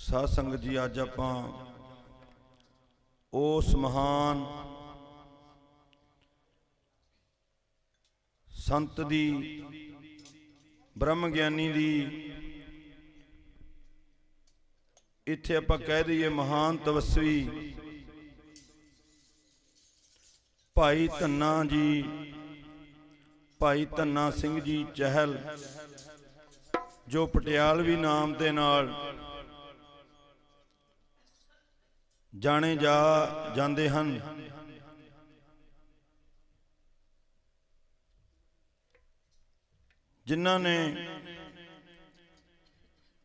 ਸਾਧ ਸੰਗਤ ਜੀ, ਅੱਜ ਆਪਾਂ ਉਸ ਮਹਾਨ ਸੰਤ ਦੀ, ਬ੍ਰਹਮ ਗਿਆਨੀ ਦੀ, ਇੱਥੇ ਆਪਾਂ ਕਹਿ ਦਈਏ ਮਹਾਨ ਤਪਸਵੀ, ਭਾਈ ਧੰਨਾ ਜੀ, ਭਾਈ ਧੰਨਾ ਸਿੰਘ ਜੀ ਚਹਿਲ, ਜੋ ਪਟਿਆਲਵੀ ਨਾਮ ਦੇ ਨਾਲ ਜਾਣੇ ਜਾ ਜਾਂਦੇ ਹਨ। ਜਿਨ੍ਹਾਂ ਨੇ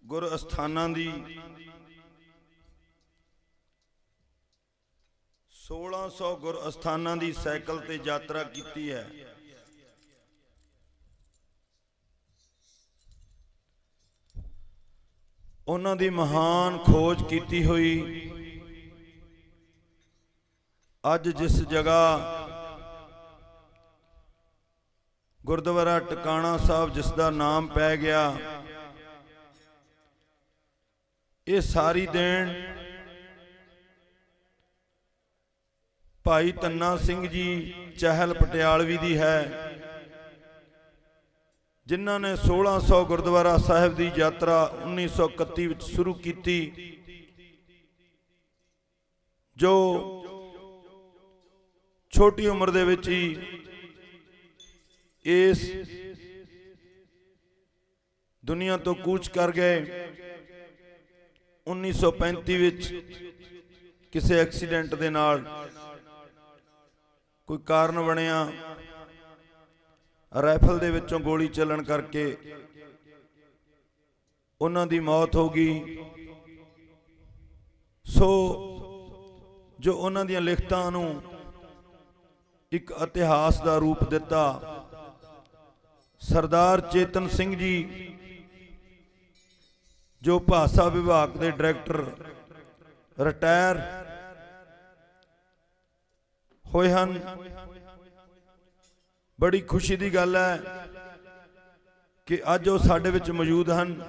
ਗੁਰ ਅਸਥਾਨਾਂ ਦੀ 1600 ਗੁਰ ਅਸਥਾਨਾਂ ਦੀ ਸਾਈਕਲ ਤੇ ਯਾਤਰਾ ਕੀਤੀ ਹੈ। ਉਹਨਾਂ ਦੀ ਮਹਾਨ ਖੋਜ ਕੀਤੀ ਹੋਈ ਅੱਜ ਜਿਸ ਜਗ੍ਹਾ ਗੁਰਦੁਆਰਾ ਟਿਕਾਣਾ ਸਾਹਿਬ ਜਿਸ ਦਾ ਨਾਮ ਪੈ ਗਿਆ, ਇਹ ਸਾਰੀ ਦੇਣ ਭਾਈ ਤੰਨਾ ਸਿੰਘ ਜੀ ਚਹਿਲ ਪਟਿਆਲਵੀ ਦੀ ਹੈ, ਜਿਨ੍ਹਾਂ ਨੇ 1600 ਗੁਰਦੁਆਰਾ ਸਾਹਿਬ ਦੀ ਯਾਤਰਾ 1931 ਵਿੱਚ ਸ਼ੁਰੂ ਕੀਤੀ, ਜੋ ਛੋਟੀ ਉਮਰ ਦੇ ਵਿੱਚ ਹੀ ਇਸ ਦੁਨੀਆ ਤੋਂ ਕੂਚ ਕਰ ਗਏ। 1935 ਵਿੱਚ ਕਿਸੇ ਐਕਸੀਡੈਂਟ ਦੇ ਨਾਲ ਕੋਈ ਕਾਰਨ ਬਣਿਆ। ਰਾਈਫਲ ਦੇ ਵਿੱਚੋਂ ਗੋਲੀ ਚੱਲਣ ਕਰਕੇ ਉਹਨਾਂ ਦੀ ਮੌਤ ਹੋ ਗਈ। ਸੋ ਜੋ ਉਹਨਾਂ ਦੀਆਂ ਲਿਖਤਾਂ ਨੂੰ ਇੱਕ ਇਤਿਹਾਸ ਦਾ ਰੂਪ ਦਿੱਤਾ। ਸਰਦਾਰ ਚੇਤਨ ਸਿੰਘ ਜੀ, ਜੋ ਭਾਸ਼ਾ ਵਿਭਾਗ ਦੇ ਡਾਇਰੈਕਟਰ ਰਿਟਾਇਰ ਹੋਏ ਹਨ। ਬੜੀ ਖੁਸ਼ੀ ਦੀ ਗੱਲ ਹੈ ਕਿ ਅੱਜ ਉਹ ਸਾਡੇ ਵਿੱਚ ਮੌਜੂਦ ਹਨ।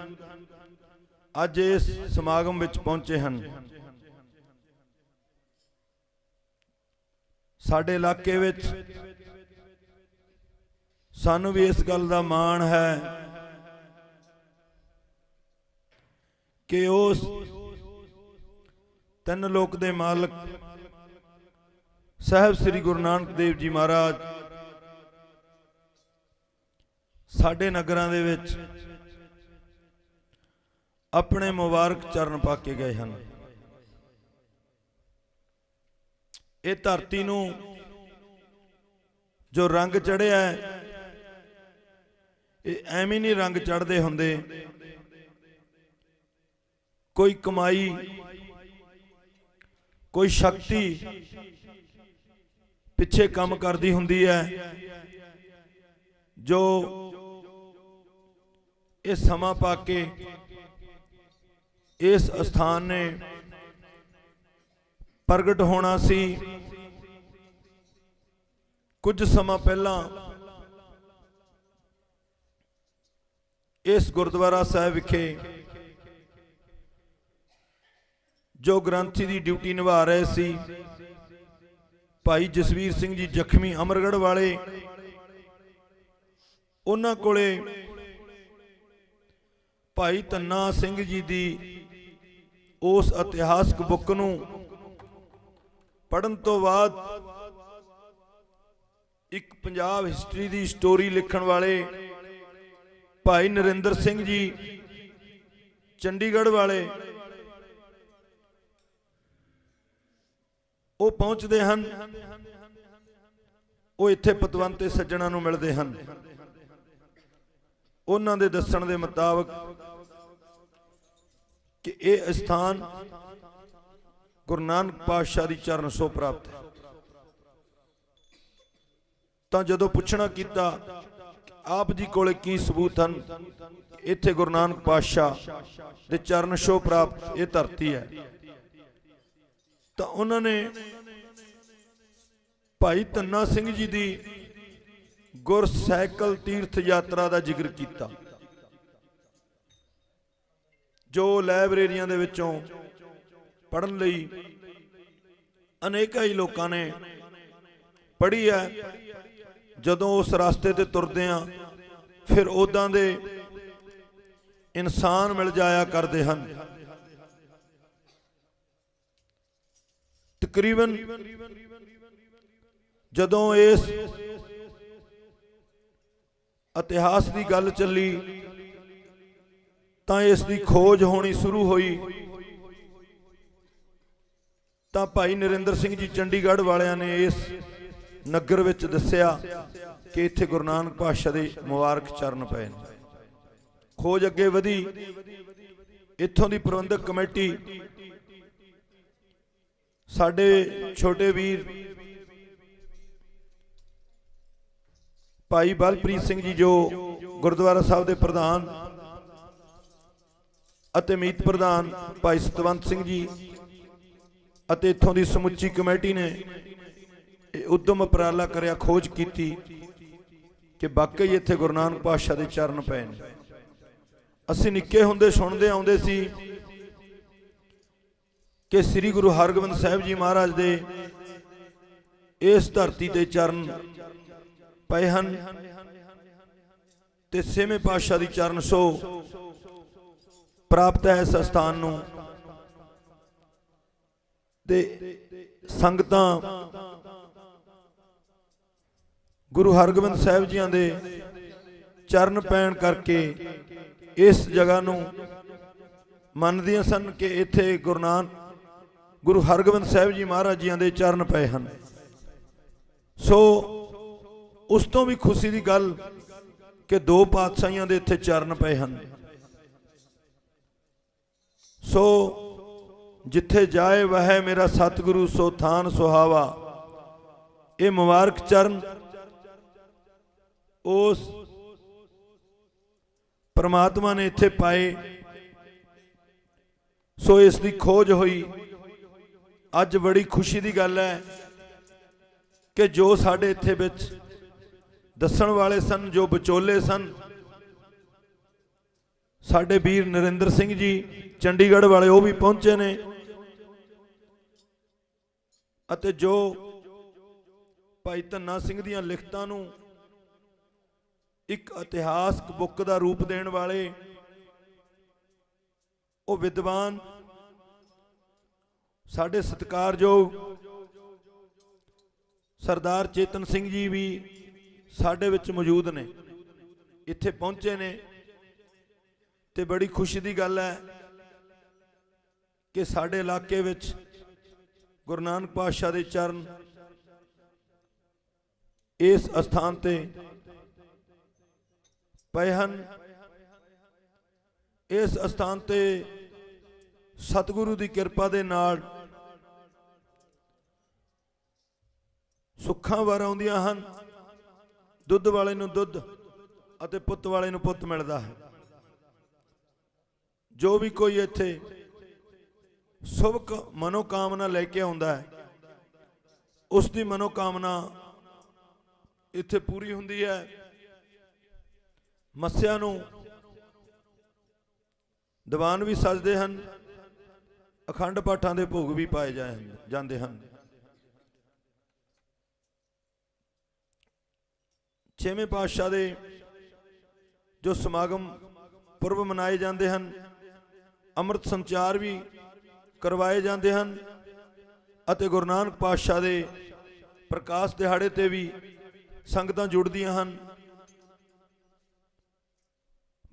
ਅੱਜ ਇਸ ਸਮਾਗਮ ਵਿੱਚ ਪਹੁੰਚੇ ਹਨ। ਸਾਡੇ ਇਲਾਕੇ ਵਿੱਚ ਸਾਨੂੰ ਵੀ ਇਸ ਗੱਲ ਦਾ ਮਾਣ ਹੈ ਕਿ ਉਸ ਤਿੰਨ ਲੋਕ ਦੇ ਮਾਲਕ ਸਾਹਿਬ ਸ੍ਰੀ ਗੁਰੂ ਨਾਨਕ ਦੇਵ ਜੀ ਮਹਾਰਾਜ ਸਾਡੇ ਨਗਰਾਂ ਦੇ ਵਿੱਚ ਆਪਣੇ ਮੁਬਾਰਕ ਚਰਨ ਪਾ ਕੇ ਗਏ ਹਨ। ਇਹ ਧਰਤੀ ਨੂੰ ਜੋ ਰੰਗ ਚੜਿਆ ਹੈ, ਇਹ ਐਵੇਂ ਨਹੀਂ ਰੰਗ ਚੜਦੇ ਹੁੰਦੇ। ਕੋਈ ਕਮਾਈ, ਕੋਈ ਸ਼ਕਤੀ ਪਿੱਛੇ ਕੰਮ ਕਰਦੀ ਹੁੰਦੀ ਹੈ, ਜੋ ਇਹ ਸਮਾਂ ਪਾ ਕੇ ਇਸ ਸਥਾਨ ਨੇ ਪ੍ਰਗਟ ਹੋਣਾ ਸੀ। ਕੁਝ ਸਮਾਂ ਪਹਿਲਾਂ ਇਸ ਗੁਰਦੁਆਰਾ ਸਾਹਿਬ ਵਿਖੇ ਜੋ ਗ੍ਰੰਥੀ ਦੀ ਡਿਊਟੀ ਨਿਭਾ ਰਹੇ ਸੀ, ਭਾਈ ਜਸਵੀਰ ਸਿੰਘ ਜੀ ਜ਼ਖਮੀ ਅਮਰਗੜ੍ਹ ਵਾਲੇ, ਉਹਨਾਂ ਕੋਲੇ ਭਾਈ ਤੰਨਾ ਸਿੰਘ ਜੀ ਦੀ ਉਸ ਇਤਿਹਾਸਕ ਬੁੱਕ ਨੂੰ ਪੜਨ ਤੋਂ ਬਾਅਦ ਇੱਕ ਪੰਜਾਬ ਹਿਸਟਰੀ ਦੀ ਸਟੋਰੀ ਲਿਖਣ ਵਾਲੇ ਭਾਈ ਨਰਿੰਦਰ ਸਿੰਘ ਜੀ, ਚੰਡੀਗੜ੍ਹ ਵਾਲੇ, ਉਹ ਪਹੁੰਚਦੇ ਹਨ। ਉਹ ਇੱਥੇ ਪਤਵੰਤੇ ਸੱਜਣਾ ਨੂੰ ਮਿਲਦੇ ਹਨ। ਉਹਨਾਂ ਦੇ ਦੱਸਣ ਦੇ ਮੁਤਾਬਕ ਕਿ ਇਹ ਸਥਾਨ ਗੁਰੂ ਨਾਨਕ ਪਾਤਸ਼ਾਹ ਦੀ ਚਰਨ ਸੋ ਪ੍ਰਾਪਤ ਹੈ। ਤਾਂ ਜਦੋਂ ਪੁੱਛਣਾ ਕੀਤਾ, ਆਪ ਜੀ ਕੋਲੇ ਕੀ ਸਬੂਤ ਹਨ? ਇੱਥੇ ਗੁਰੂ ਨਾਨਕ ਪਾਤਸ਼ਾਹ ਦੇ ਚਰਨ ਛੋਹ ਪ੍ਰਾਪਤ, ਇਹ ਧਰਤੀ ਹੈ। ਤਾਂ ਉਹਨਾਂ ਨੇ ਭਾਈ ਧੰਨਾ ਸਿੰਘ ਜੀ ਦੀ ਗੁਰ ਸਾਈਕਲ ਤੀਰਥ ਯਾਤਰਾ ਦਾ ਜ਼ਿਕਰ ਕੀਤਾ। ਜੋ ਲਾਇਬ੍ਰੇਰੀਆਂ ਦੇ ਵਿੱਚੋਂ ਪੜਨ ਲਈ ਅਨੇਕਾਂ ਹੀ ਲੋਕਾਂ ਨੇ ਪੜ੍ਹੀ ਹੈ। ਜਦੋਂ ਉਸ ਰਸਤੇ ਤੇ ਤੁਰਦੇ ਆ, ਫਿਰ ਉਦਾਂ ਦੇ ਇਨਸਾਨ ਮਿਲ ਜਾਇਆ ਕਰਦੇ ਹਨ। ਤਕਰੀਬਨ ਜਦੋਂ ਇਸ ਇਤਿਹਾਸ ਦੀ ਗੱਲ ਚੱਲੀ, ਤਾਂ ਇਸ ਦੀ ਖੋਜ ਹੋਣੀ ਸ਼ੁਰੂ ਹੋਈ। ਤਾਂ ਭਾਈ ਨਰਿੰਦਰ ਸਿੰਘ ਜੀ ਚੰਡੀਗੜ੍ਹ ਵਾਲਿਆਂ ਨੇ ਇਸ ਨਗਰ ਵਿੱਚ ਦੱਸਿਆ ਕਿ ਇੱਥੇ ਗੁਰੂ ਨਾਨਕ ਪਾਤਸ਼ਾਹ ਦੇ ਮੁਬਾਰਕ ਚਰਨ ਪਏ ਨੇ। ਖੋਜ ਅੱਗੇ ਵਧੀ। ਇੱਥੋਂ ਦੀ ਪ੍ਰਬੰਧਕ ਕਮੇਟੀ ਸਾਡੇ ਛੋਟੇ ਵੀਰ ਭਾਈ ਬਲਪ੍ਰੀਤ ਸਿੰਘ ਜੀ, ਜੋ ਗੁਰਦੁਆਰਾ ਸਾਹਿਬ ਦੇ ਪ੍ਰਧਾਨ ਅਤੇ ਮੀਤ ਪ੍ਰਧਾਨ ਭਾਈ ਸਤਵੰਤ ਸਿੰਘ ਜੀ ਅਤੇ ਇੱਥੋਂ ਦੀ ਸਮੁੱਚੀ ਕਮੇਟੀ ਨੇ ਇਹ ਉਦਮ ਉਪਰਾਲਾ ਕਰਿਆ, ਖੋਜ ਕੀਤੀ ਕਿ ਵਾਕਈ ਇੱਥੇ ਗੁਰੂ ਨਾਨਕ ਪਾਤਸ਼ਾਹ ਦੇ ਚਰਨ ਪਏ ਨੇ। ਅਸੀਂ ਨਿੱਕੇ ਹੁੰਦੇ, ਸੁਣਦੇ, ਆਉਂਦੇ ਸੀ ਕਿ ਸ੍ਰੀ ਗੁਰੂ ਹਰਗੋਬਿੰਦ ਸਾਹਿਬ ਜੀ ਮਹਾਰਾਜ ਦੇ ਇਸ ਧਰਤੀ ਤੇ ਚਰਨ ਪਏ ਹਨ ਤੇ ਛੇਵੇਂ ਪਾਤਸ਼ਾਹ ਦੀ ਚਰਨ ਸੋ ਪ੍ਰਾਪਤ ਹੈ ਇਸ ਸਥਾਨ ਨੂੰ। ਤੇ ਸੰਗਤਾਂ ਗੁਰੂ ਹਰਗੋਬਿੰਦ ਸਾਹਿਬ ਜੀਆਂ ਦੇ ਚਰਨ ਪੈਣ ਕਰਕੇ ਇਸ ਜਗ੍ਹਾ ਨੂੰ ਮੰਨਦੀਆਂ ਸਨ ਕਿ ਇੱਥੇ ਗੁਰੂ ਨਾਨਕ, ਗੁਰੂ ਹਰਗੋਬਿੰਦ ਸਾਹਿਬ ਜੀ ਮਹਾਰਾਜ ਜੀਆਂ ਦੇ ਚਰਨ ਪਏ ਹਨ। ਸੋ ਉਸ ਤੋਂ ਵੀ ਖੁਸ਼ੀ ਦੀ ਗੱਲ ਕਿ ਦੋ ਪਾਤਸ਼ਾਹੀਆਂ ਦੇ ਇੱਥੇ ਚਰਨ ਪਏ ਹਨ। ਸੋ ਜਿੱਥੇ ਜਾਏ ਵਹਿ ਮੇਰਾ ਸਤਿਗੁਰੂ, ਸੋ ਥਾਨ ਸੁਹਾਵਾ। ਇਹ ਮੁਬਾਰਕ ਚਰਨ ਉਸ ਪਰਮਾਤਮਾ ਨੇ ਇੱਥੇ ਪਾਏ। ਸੋ ਇਸ ਦੀ ਖੋਜ ਹੋਈ। ਅੱਜ ਬੜੀ ਖੁਸ਼ੀ ਦੀ ਗੱਲ ਹੈ ਕਿ ਜੋ ਸਾਡੇ ਇੱਥੇ ਵਿੱਚ ਦੱਸਣ ਵਾਲੇ ਸਨ, ਜੋ ਵਿਚੋਲੇ ਸਨ, ਸਾਡੇ ਵੀਰ ਨਰਿੰਦਰ ਸਿੰਘ ਜੀ ਚੰਡੀਗੜ੍ਹ ਵਾਲੇ, ਉਹ ਵੀ ਪਹੁੰਚੇ ਨੇ। ਅਤੇ ਜੋ ਭਾਈ ਧੰਨਾ ਸਿੰਘ ਦੀਆਂ ਲਿਖਤਾਂ ਨੂੰ ਇੱਕ ਇਤਿਹਾਸਕ ਬੁੱਕ ਦਾ ਰੂਪ ਦੇਣ ਵਾਲੇ ਉਹ ਵਿਦਵਾਨ ਸਾਡੇ ਸਤਿਕਾਰਯੋਗ ਸਰਦਾਰ ਚੇਤਨ ਸਿੰਘ ਜੀ ਵੀ ਸਾਡੇ ਵਿੱਚ ਮੌਜੂਦ ਨੇ, ਇੱਥੇ ਪਹੁੰਚੇ ਨੇ ਤੇ ਬੜੀ ਖੁਸ਼ੀ ਦੀ ਗੱਲ ਹੈ ਕਿ ਸਾਡੇ ਇਲਾਕੇ ਵਿੱਚ ਗੁਰੂ ਨਾਨਕ ਪਾਤਸ਼ਾਹ ਦੇ ਚਰਨ ਇਸ ਅਸਥਾਨ ਤੇ ਪਏ ਹਨ। ਇਸ ਅਸਥਾਨ ਤੇ ਸਤਿਗੁਰੂ ਦੀ ਕਿਰਪਾ ਦੇ ਨਾਲ ਸੁੱਖਾਂ ਵਾਰ ਆਉਂਦੀਆਂ ਹਨ। ਦੁੱਧ ਵਾਲੇ ਨੂੰ ਦੁੱਧ ਅਤੇ ਪੁੱਤ ਵਾਲੇ ਨੂੰ ਪੁੱਤ ਮਿਲਦਾ ਹੈ। ਜੋ ਵੀ ਕੋਈ ਇੱਥੇ ਸੁਭ ਮਨੋਕਾਮਨਾ ਲੈ ਕੇ ਆਉਂਦਾ ਹੈ, ਉਸ ਦੀ ਮਨੋਕਾਮਨਾ ਇੱਥੇ ਪੂਰੀ ਹੁੰਦੀ ਹੈ। ਮੱਸਿਆ ਨੂੰ ਦੀਵਾਨ ਵੀ ਸਜਦੇ ਹਨ, ਅਖੰਡ ਪਾਠਾਂ ਦੇ ਭੋਗ ਵੀ ਪਾਏ ਜਾਏ- ਜਾਂਦੇ ਹਨ। ਛੇਵੇਂ ਪਾਤਸ਼ਾਹ ਦੇ ਜੋ ਸਮਾਗਮ ਪੁਰਬ ਮਨਾਏ ਜਾਂਦੇ ਹਨ, ਅੰਮ੍ਰਿਤ ਸੰਚਾਰ ਵੀ ਕਰਵਾਏ ਜਾਂਦੇ ਹਨ ਅਤੇ ਗੁਰੂ ਨਾਨਕ ਪਾਤਸ਼ਾਹ ਦੇ ਪ੍ਰਕਾਸ਼ ਦਿਹਾੜੇ ਤੇ ਵੀ ਸੰਗਤਾਂ ਜੁੜਦੀਆਂ ਹਨ।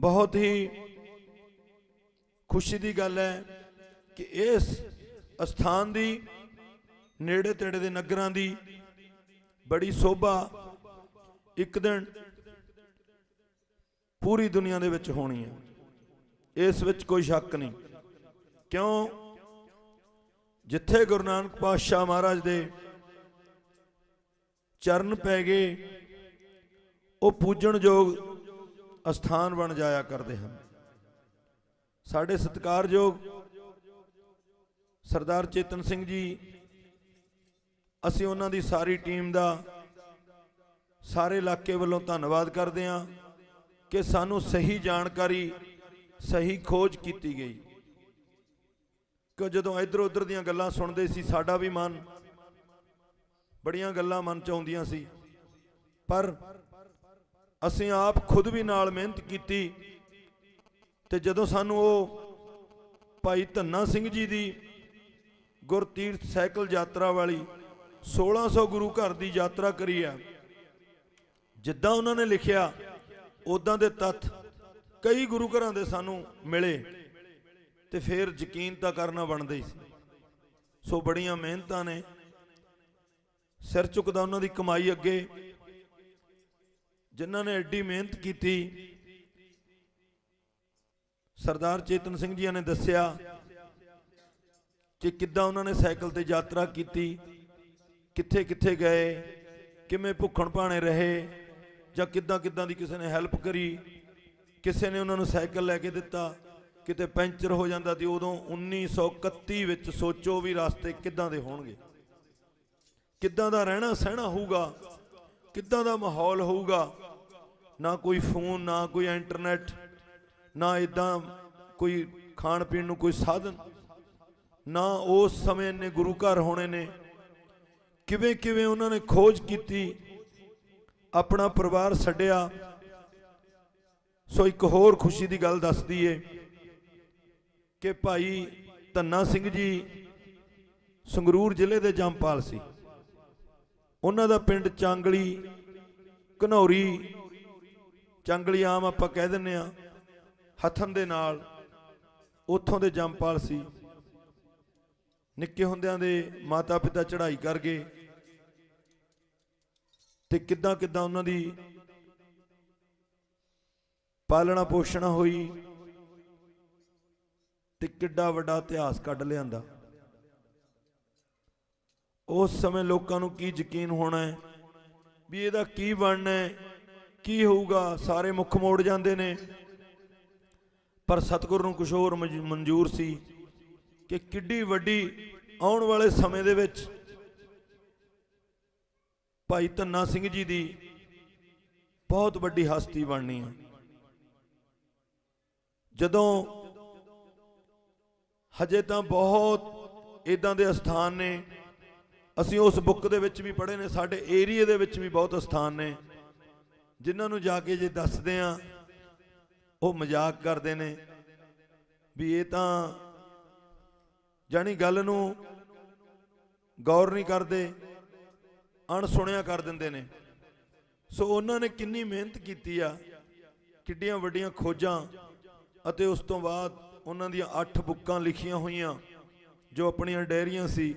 ਬਹੁਤ ਹੀ ਖੁਸ਼ੀ ਦੀ ਗੱਲ ਹੈ ਕਿ ਇਸ ਅਸਥਾਨ ਦੀ ਨੇੜੇ ਤੇੜੇ ਦੇ ਨਗਰਾਂ ਦੀ ਬੜੀ ਸੋਭਾ ਇੱਕ ਦਿਨ ਪੂਰੀ ਦੁਨੀਆ ਦੇ ਵਿੱਚ ਹੋਣੀ ਹੈ। ਇਸ ਵਿੱਚ ਕੋਈ ਸ਼ੱਕ ਨਹੀਂ। ਕਿਉਂ? ਜਿੱਥੇ ਗੁਰੂ ਨਾਨਕ ਪਾਤਸ਼ਾਹ ਮਹਾਰਾਜ ਦੇ ਚਰਨ ਪੈ ਗਏ, ਉਹ ਪੂਜਣਯੋਗ ਅਸਥਾਨ ਬਣ ਜਾਇਆ ਕਰਦੇ ਹਨ। ਸਾਡੇ ਸਤਿਕਾਰਯੋਗ ਸਰਦਾਰ ਚੇਤਨ ਸਿੰਘ ਜੀ, ਅਸੀਂ ਉਹਨਾਂ ਦੀ ਸਾਰੀ ਟੀਮ ਦਾ ਸਾਰੇ ਇਲਾਕੇ ਵੱਲੋਂ ਧੰਨਵਾਦ ਕਰਦੇ ਹਾਂ ਕਿ ਸਾਨੂੰ ਸਹੀ ਜਾਣਕਾਰੀ, ਸਹੀ ਖੋਜ ਕੀਤੀ ਗਈ। ਕਿ ਜਦੋਂ ਇੱਧਰ ਉੱਧਰ ਦੀਆਂ ਗੱਲਾਂ ਸੁਣਦੇ ਸੀ, ਸਾਡਾ ਵੀ ਮਨ, ਬੜੀਆਂ ਗੱਲਾਂ ਮਨ ਚ ਆਉਂਦੀਆਂ ਸੀ। ਪਰ ਅਸੀਂ ਆਪ ਖੁਦ ਵੀ ਨਾਲ ਮਿਹਨਤ ਕੀਤੀ ਤੇ ਜਦੋਂ ਸਾਨੂੰ ਉਹ ਭਾਈ ਧੰਨਾ ਸਿੰਘ ਜੀ ਦੀ ਗੁਰਤੀਰਥ ਸਾਈਕਲ ਯਾਤਰਾ ਵਾਲੀ 1600 ਗੁਰੂ ਘਰ ਦੀ ਯਾਤਰਾ ਕਰੀ ਆ, ਜਿੱਦਾਂ ਉਹਨਾਂ ਨੇ ਲਿਖਿਆ ਉਦਾਂ ਦੇ ਤੱਥ ਕਈ ਗੁਰੂ ਘਰਾਂ ਦੇ ਸਾਨੂੰ ਮਿਲੇ ਤੇ ਫਿਰ ਯਕੀਨ ਤਾਂ ਕਰਨਾ ਬਣਦਾ ਹੀ ਸੀ। ਸੋ ਬੜੀਆਂ ਮਿਹਨਤਾਂ ਨੇ। ਸਿਰ ਝੁਕਦਾ ਉਹਨਾਂ ਦੀ ਕਮਾਈ ਅੱਗੇ ਜਿਨ੍ਹਾਂ ਨੇ ਐਡੀ ਮਿਹਨਤ ਕੀਤੀ। ਸਰਦਾਰ ਚੇਤਨ ਸਿੰਘ ਜੀ ਨੇ ਦੱਸਿਆ ਕਿ ਕਿੱਦਾਂ ਉਹਨਾਂ ਨੇ ਸਾਈਕਲ ਤੇ ਯਾਤਰਾ ਕੀਤੀ ਕਿੱਥੇ ਕਿੱਥੇ ਗਏ, ਕਿਵੇਂ ਭੁੱਖਣ ਭਾਣੇ ਰਹੇ, ਜਾਂ ਕਿੱਦਾਂ ਕਿੱਦਾਂ ਦੀ ਕਿਸੇ ਨੇ ਹੈਲਪ ਕਰੀ, ਕਿਸੇ ਨੇ ਉਹਨਾਂ ਨੂੰ ਸਾਈਕਲ ਲੈ ਕੇ ਦਿੱਤਾ, ਕਿਤੇ ਪੈਂਚਰ ਹੋ ਜਾਂਦਾ ਤੇ ਉਦੋਂ 1931 ਵਿੱਚ ਸੋਚੋ ਵੀ ਰਸਤੇ ਕਿੱਦਾਂ ਦੇ ਹੋਣਗੇ। ਕਿੱਦਾਂ ਦਾ ਰਹਿਣਾ ਸਹਿਣਾ ਹੋਊਗਾ, ਕਿੱਦਾਂ ਦਾ ਮਾਹੌਲ ਹੋਊਗਾ ਨਾ ਕੋਈ ਫੋਨ, ਨਾ ਕੋਈ ਇੰਟਰਨੈਟ, ਨਾ ਇਦਾਂ ਕੋਈ ਖਾਣ ਪੀਣ ਨੂੰ ਕੋਈ ਸਾਧਨ, ਨਾ ਉਸ ਸਮੇਂ ਨੇ ਗੁਰੂ ਘਰ ਹੋਣੇ ਨੇ। ਕਿਵੇਂ ਕਿਵੇਂ ਉਹਨਾਂ ਨੇ ਖੋਜ ਕੀਤੀ, ਆਪਣਾ ਪਰਿਵਾਰ ਛੱਡਿਆ। ਸੋ ਇੱਕ ਹੋਰ ਖੁਸ਼ੀ ਦੀ ਗੱਲ ਦੱਸਦੀ ਦਈਏ ਕਿ ਭਾਈ ਧੰਨਾ ਸਿੰਘ ਜੀ ਸੰਗਰੂਰ ਜ਼ਿਲ੍ਹੇ ਦੇ ਜੰਮਪਾਲ ਸੀ। ਉਹਨਾਂ ਦਾ ਪਿੰਡ ਚਾਂਗਲੀ, ਘਨੌਰੀ ਚੰਗਲੀ ਆਮ ਆਪਾਂ ਕਹਿ ਦਿੰਨੇ ਆ ਹਥਨ ਦੇ ਨਾਲ, ਉੱਥੋਂ ਦੇ ਜੰਪਾਲ ਸੀ। ਨਿੱਕੇ ਹੁੰਦਿਆਂ ਦੇ ਮਾਤਾ ਪਿਤਾ ਚੜ੍ਹਾਈ ਕਰ ਗਏ। ਤੇ ਕਿੱਦਾਂ ਕਿੱਦਾਂ ਉਹਨਾਂ ਦੀ ਪਾਲਣਾ ਪੋਸ਼ਣਾ ਹੋਈ ਤੇ ਕਿੱਡਾ ਵੱਡਾ ਇਤਿਹਾਸ ਕੱਢ ਲਿਆਂਦਾ। ਉਸ ਸਮੇਂ ਲੋਕਾਂ ਨੂੰ ਕੀ ਯਕੀਨ ਹੋਣਾ ਹੈ ਵੀ ਇਹਦਾ ਕੀ ਬਣਨਾ ਹੈ? ਕੀ ਹੋਊਗਾ? ਸਾਰੇ ਮੁੱਖ ਮੋੜ ਜਾਂਦੇ ਨੇ। ਪਰ ਸਤਿਗੁਰ ਨੂੰ ਕੁਝ ਹੋਰ ਮਜ- ਮਨਜ਼ੂਰ ਸੀ ਕਿ ਕਿੱਡੀ ਵੱਡੀ ਆਉਣ ਵਾਲੇ ਸਮੇਂ ਦੇ ਵਿੱਚ ਭਾਈ ਧੰਨਾ ਸਿੰਘ ਜੀ ਦੀ ਬਹੁਤ ਵੱਡੀ ਹਸਤੀ ਬਣਨੀ ਹੈ ਜਦੋਂ ਹਜੇ ਤਾਂ ਬਹੁਤ ਇਦਾਂ ਦੇ ਸਥਾਨ ਨੇ, ਅਸੀਂ ਉਸ ਬੁੱਕ ਦੇ ਵਿੱਚ ਵੀ ਪੜ੍ਹੇ ਨੇ, ਸਾਡੇ ਏਰੀਏ ਦੇ ਵਿੱਚ ਵੀ ਬਹੁਤ ਸਥਾਨ ਨੇ। ਜਿਨ੍ਹਾਂ ਨੂੰ ਜਾ ਕੇ ਜੇ ਦੱਸਦੇ ਆ, ਉਹ ਮਜ਼ਾਕ ਕਰਦੇ ਨੇ। ਵੀ ਇਹ ਤਾਂ ਜਾਣੀ ਗੱਲ ਨੂੰ ਗੌਰ ਨਹੀਂ ਕਰਦੇ, ਅਣਸੁਣਿਆ ਕਰ ਦਿੰਦੇ ਨੇ। ਸੋ ਉਹਨਾਂ ਨੇ ਕਿੰਨੀ ਮਿਹਨਤ ਕੀਤੀ ਆ, ਕਿੱਡੀਆਂ ਵੱਡੀਆਂ ਖੋਜਾਂ ਅਤੇ ਉਸ ਤੋਂ ਬਾਅਦ ਉਹਨਾਂ ਦੀਆਂ 8 ਬੁੱਕਾਂ ਲਿਖੀਆਂ ਹੋਈਆਂ, ਜੋ ਆਪਣੀਆਂ ਡਾਇਰੀਆਂ ਸੀ,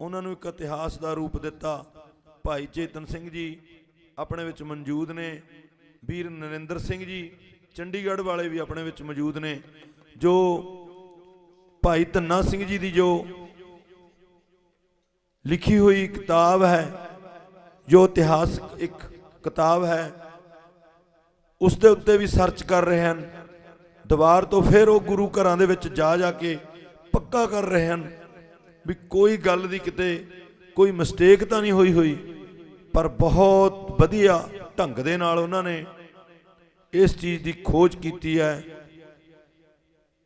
ਉਹਨਾਂ ਨੂੰ ਇੱਕ ਇਤਿਹਾਸ ਦਾ ਰੂਪ ਦਿੱਤਾ। ਭਾਈ ਚੇਤਨ ਸਿੰਘ ਜੀ ਆਪਣੇ ਵਿੱਚ ਮੌਜੂਦ ਨੇ। ਵੀਰ ਨਰਿੰਦਰ ਸਿੰਘ ਜੀ, ਚੰਡੀਗੜ੍ਹ ਵਾਲੇ ਵੀ ਆਪਣੇ ਵਿੱਚ ਮੌਜੂਦ ਨੇ, ਜੋ ਭਾਈ ਧੰਨਾ ਸਿੰਘ ਜੀ ਦੀ ਜੋ ਲਿਖੀ ਹੋਈ ਕਿਤਾਬ ਹੈ, ਜੋ ਇਤਿਹਾਸ ਇੱਕ ਕਿਤਾਬ ਹੈ, ਉਸ ਦੇ ਉੱਤੇ ਵੀ ਸਰਚ ਕਰ ਰਹੇ ਹਨ। ਦੁਬਾਰ ਤੋਂ ਫਿਰ ਉਹ ਗੁਰੂ ਘਰਾਂ ਦੇ ਵਿੱਚ ਜਾ ਜਾ ਕੇ ਪੱਕਾ ਕਰ ਰਹੇ ਹਨ। ਵੀ ਕੋਈ ਗੱਲ ਦੀ ਕਿਤੇ ਕੋਈ ਮਿਸਟੇਕ ਤਾਂ ਨਹੀਂ ਹੋਈ ਹੋਈ। ਪਰ ਬਹੁਤ ਵਧੀਆ ਢੰਗ ਦੇ ਨਾਲ ਉਹਨਾਂ ਨੇ ਇਸ ਚੀਜ਼ ਦੀ ਖੋਜ ਕੀਤੀ ਹੈ।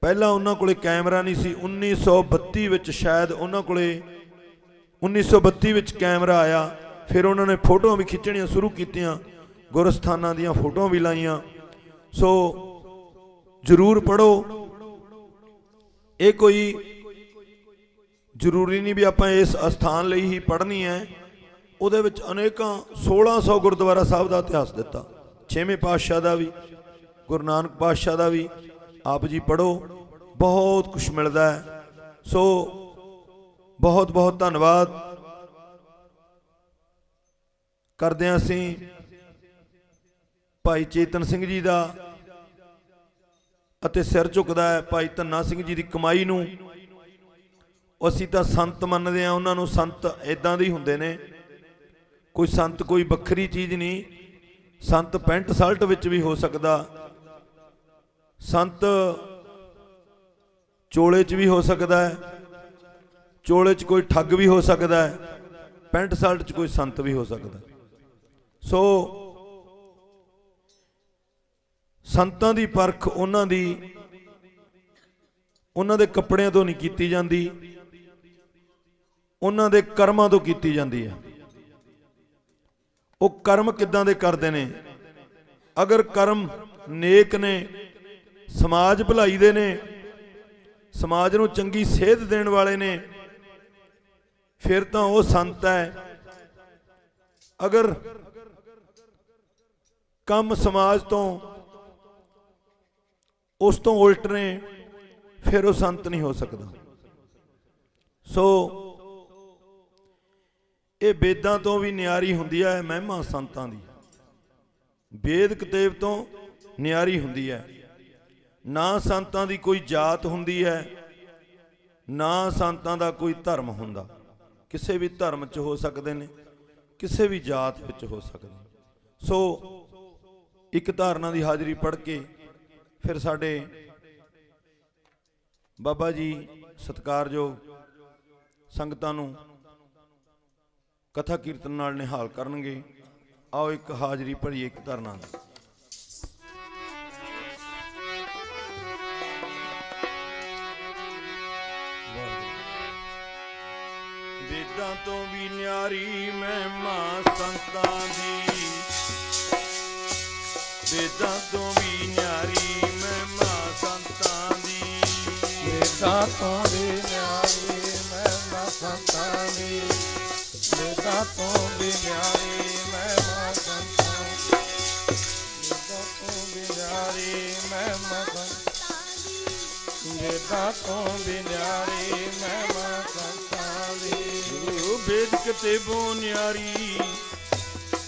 ਪਹਿਲਾਂ ਉਹਨਾਂ ਕੋਲੇ ਕੈਮਰਾ ਨਹੀਂ ਸੀ। 1932 ਵਿੱਚ ਸ਼ਾਇਦ ਉਹਨਾਂ ਕੋਲੇ 1932 ਵਿੱਚ ਕੈਮਰਾ ਆਇਆ। ਫਿਰ ਉਹਨਾਂ ਨੇ ਫੋਟੋਆਂ ਵੀ ਖਿੱਚਣੀਆਂ ਸ਼ੁਰੂ ਕੀਤੀਆਂ। ਗੁਰਸਥਾਨਾਂ ਦੀਆਂ ਫੋਟੋਆਂ ਵੀ ਲਾਈਆਂ। ਸੋ ਜ਼ਰੂਰ ਪੜੋ ਇਹ ਕੋਈ ਜ਼ਰੂਰੀ ਨਹੀਂ ਵੀ ਆਪਾਂ ਇਸ ਅਸਥਾਨ ਲਈ ਹੀ ਪੜ੍ਹਨੀ ਹੈ। ਉਹਦੇ ਵਿੱਚ ਅਨੇਕਾਂ 1600 ਗੁਰਦੁਆਰਾ ਸਾਹਿਬ ਦਾ ਇਤਿਹਾਸ ਦਿੱਤਾ। ਛੇਵੇਂ ਪਾਤਸ਼ਾਹ ਦਾ ਵੀ, ਗੁਰੂ ਨਾਨਕ ਪਾਤਸ਼ਾਹ ਦਾ ਵੀ, ਆਪ ਜੀ ਪੜੋ ਬਹੁਤ ਕੁਝ ਮਿਲਦਾ ਹੈ। ਸੋ ਬਹੁਤ ਬਹੁਤ ਧੰਨਵਾਦ। ਕਰਦੇ ਹਾਂ ਅਸੀਂ ਭਾਈ ਚੇਤਨ ਸਿੰਘ ਜੀ ਦਾ ਅਤੇ ਸਿਰ ਝੁਕਦਾ ਹੈ ਭਾਈ ਧੰਨਾ ਸਿੰਘ ਜੀ ਦੀ ਕਮਾਈ ਨੂੰ। ਅਸੀਂ ਤਾਂ ਸੰਤ ਮੰਨਦੇ ਆ ਉਹਨਾਂ ਨੂੰ ਸੰਤ ਇਦਾਂ ਦੇ ਹੀ ਹੁੰਦੇ ਨੇ। ਕੋਈ ਸੰਤ, ਕੋਈ ਵੱਖਰੀ ਚੀਜ਼ ਨਹੀਂ। ਸੰਤ ਪੈਂਟ ਸ਼ਰਟ ਵਿੱਚ ਵੀ ਹੋ ਸਕਦਾ। ਸੰਤ ਚੋਲੇ 'ਚ ਵੀ ਹੋ ਸਕਦਾ ਹੈ। ਚੋਲੇ 'ਚ ਕੋਈ ਠੱਗ ਵੀ ਹੋ ਸਕਦਾ ਹੈ। ਪੈਂਟ ਸ਼ਰਟ 'ਚ ਕੋਈ ਸੰਤ ਵੀ ਹੋ ਸਕਦਾ ਸੋ ਸੰਤਾਂ ਦੀ ਪਰਖ ਉਹਨਾਂ ਦੀ, ਉਹਨਾਂ ਦੇ ਕੱਪੜਿਆਂ ਤੋਂ ਨਹੀਂ ਕੀਤੀ ਜਾਂਦੀ। ਉਹਨਾਂ ਦੇ ਕਰਮਾਂ ਤੋਂ ਕੀਤੀ ਜਾਂਦੀ ਹੈ। ਉਹ ਕਰਮ ਕਿੱਦਾਂ ਦੇ ਕਰਦੇ ਨੇ? ਅਗਰ ਕਰਮ ਨੇਕ ਨੇ, ਸਮਾਜ ਭਲਾਈ ਦੇ ਨੇ, ਸਮਾਜ ਨੂੰ ਚੰਗੀ ਸੇਧ ਦੇਣ ਵਾਲੇ ਨੇ, ਫਿਰ ਤਾਂ ਉਹ ਸੰਤ ਹੈ। ਅਗਰ ਕੰਮ ਸਮਾਜ ਤੋਂ ਉਸ ਤੋਂ ਉਲਟ ਨੇ, ਫਿਰ ਉਹ ਸੰਤ ਨਹੀਂ ਹੋ ਸਕਦਾ। ਸੋ ਇਹ ਵੇਦਾਂ ਤੋਂ ਵੀ ਨਿਆਰੀ ਹੁੰਦੀ ਹੈ ਮਹਿਮਾ ਸੰਤਾਂ ਦੀ। ਵੇਦ ਕਿਤਾਬ ਤੋਂ ਨਿਆਰੀ ਹੁੰਦੀ ਹੈ ਨਾ ਸੰਤਾਂ ਦੀ ਕੋਈ ਜਾਤ ਹੁੰਦੀ ਹੈ ਨਾ ਸੰਤਾਂ ਦਾ ਕੋਈ ਧਰਮ ਹੁੰਦਾ। ਕਿਸੇ ਵੀ ਧਰਮ 'ਚ ਹੋ ਸਕਦੇ ਨੇ, ਕਿਸੇ ਵੀ ਜਾਤ ਵਿੱਚ ਹੋ ਸਕਦੇ ਸੋ, ਇੱਕ ਧਾਰਨਾ ਦੀ ਹਾਜ਼ਰੀ ਪੜ੍ਹ ਕੇ ਫਿਰ ਸਾਡੇ ਬਾਬਾ ਜੀ ਸਤਿਕਾਰਯੋਗ ਸੰਗਤਾਂ ਨੂੰ ਕਥਾ ਕੀਰਤਨ ਨਾਲ ਨਿਹਾਲ ਕਰਨਗੇ। ਆਓ ਇੱਕ ਹਾਜ਼ਰੀ ਭਰੀਏ ਇੱਕ ਧਰਨਾ ਦੀ। ਵੇਦਾਂ ਤੋਂ ਵੀ ਨਿਆਰੀ ਮਹਿਮਾ ਸੰਤਾਂ ਦੀ। ਵੇਦਾਂ ਤੋਂ ਵੀ ਨਿਆਰੀ ਮਹਿਮਾ ਸੰਤਾਂ ਦੀ। ਵੇਦਾਂ ਤੋਂ ਵੀ ਨਿਆਰੀ ਮਹਿਮਾ ਸੰਤਾਂ ਦੀ। ਵੇਦਾਂ ਤੋਂ ਵੀ ਮੈਂ ਮਹਿਮਾ ਸੰਤਾਂ ਦੀ ਵੇਦਾਂ ਤੋਂ ਵੀ ਨਿਆਰੀ ਮਹਿਮਾ ਸੰਤਾਂ ਤੋਂ ਵੀ ਨਿਆਰੀ ਮਹਿਮਾ ਸੰਤਾਂ ਦੀ ਗੁਰੂ ਵੇਦ ਕਤੇ ਬੋਨਿਆਰੀ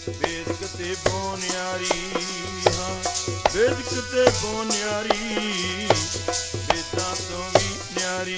ਵੇਦ ਕਤੇ ਹਾਂ ਵੇਦ ਕਤੇ ਬੋ ਨਿਆਰੀ, ਵੇਦਾਂ ਤੋਂ ਵੀ ਨਿਆਰੀ।